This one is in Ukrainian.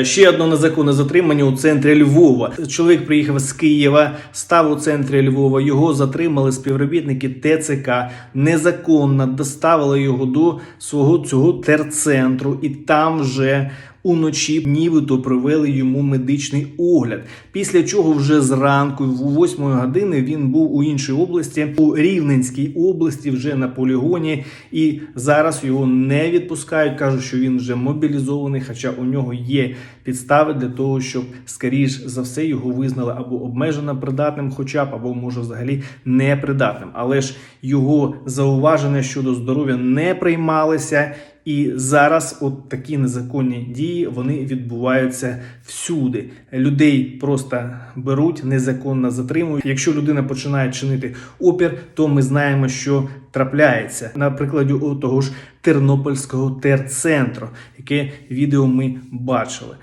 Ще одне незаконне затримання у центрі Львова. Чоловік приїхав з Києва, став у центрі Львова. Його затримали співробітники ТЦК, незаконно доставили його до свого цього терцентру, і там вже уночі нібито провели йому медичний огляд. Після чого вже зранку, в 8 години, він був у іншій області, у Рівненській області, вже на полігоні, і зараз його не відпускають. кажуть, що він вже мобілізований, хоча у нього є підстави для того, щоб скоріш за все його визнали або обмежено придатним, хоча б або може взагалі непридатним. Але ж його зауваження щодо здоров'я не приймалися. І зараз от такі незаконні дії вони відбуваються всюди. Людей просто беруть, незаконно затримують. Якщо людина починає чинити опір, то ми знаємо, що трапляється на прикладі того ж Тернопільського терцентру, яке відео ми бачили.